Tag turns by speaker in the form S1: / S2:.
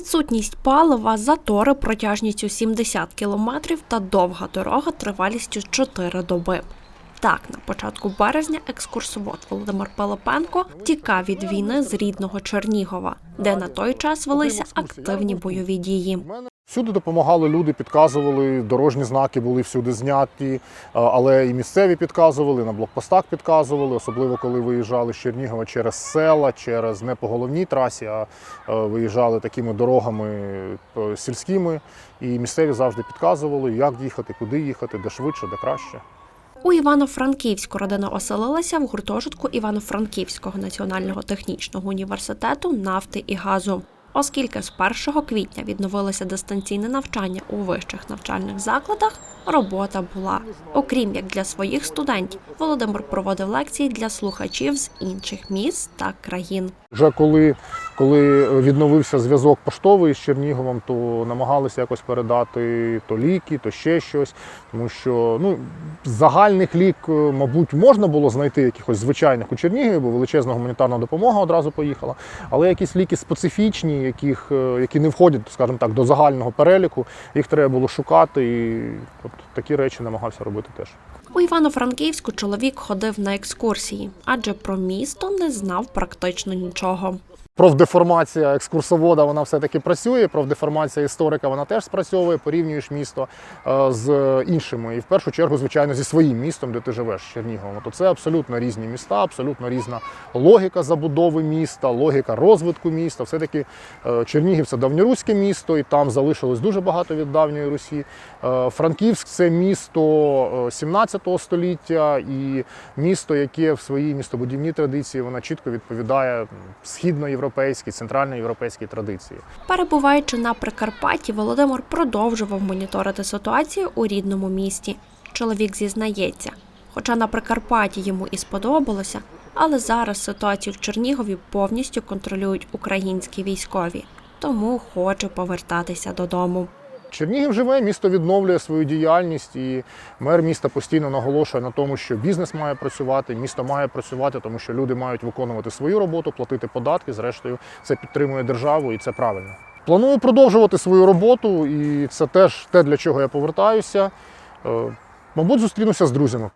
S1: Відсутність палива, затори протяжністю 70 кілометрів та довга дорога тривалістю 4 доби. Так, на початку березня екскурсовод Володимир Пилипенко тікав від війни з рідного Чернігова, де на той час велися активні бойові дії.
S2: Всюди допомагали люди, підказували, дорожні знаки були всюди зняті, е, але і місцеві підказували, на блокпостах підказували, особливо коли виїжджали з Чернігова через села, через не по головній трасі, а е, виїжджали такими дорогами е, сільськими. І місцеві завжди підказували, як їхати, куди їхати, де швидше, де краще.
S1: У Івано-Франківську родина оселилася в гуртожитку Івано-Франківського національного технічного університету нафти і газу. Оскільки з 1 квітня відновилося дистанційне навчання у вищих навчальних закладах, робота була. Окрім як для своїх студентів, Володимир проводив лекції для слухачів з інших міст та країн.
S2: Вже коли, коли відновився зв'язок поштовий з Черніговом, то намагалися якось передати то ліки, то ще щось. Тому що ну, загальних лік, е, мабуть, можна було знайти якихось звичайних у Чернігові, бо величезна гуманітарна допомога одразу поїхала. Але якісь ліки специфічні, яких, е, які не входять, скажімо так, до загального переліку, їх треба було шукати. І от, такі речі намагався робити теж.
S1: У Івано-Франківську чоловік ходив на екскурсії, адже про місто не знав практично нічого.
S2: Профдеформація екскурсовода вона все-таки працює. Профдеформація історика вона теж спрацьовує, порівнюєш місто е, з іншими. І в першу чергу, звичайно, зі своїм містом, де ти живеш Черніговом. То це абсолютно різні міста, абсолютно різна логіка забудови міста, логіка розвитку міста. Все-таки е, Чернігів це давньоруське місто, і там залишилось дуже багато від давньої Русі. Е, Франківськ це місто 17 19 століття, і місто, яке в своїй містобудівній традиції вона чітко відповідає східноєвропейській, центральноєвропейській традиції.
S1: Перебуваючи на Прикарпатті, Володимир продовжував моніторити ситуацію у рідному місті. Чоловік зізнається, хоча на Прикарпатті йому і сподобалося. Але зараз ситуацію в Чернігові повністю контролюють українські військові, тому хоче повертатися додому.
S2: Чернігів живе, місто відновлює свою діяльність, і мер міста постійно наголошує на тому, що бізнес має працювати, місто має працювати, тому що люди мають виконувати свою роботу, платити податки. Зрештою, це підтримує державу і це правильно. Планую продовжувати свою роботу, і це теж те, для чого я повертаюся. Е, Мабуть, зустрінуся з друзями.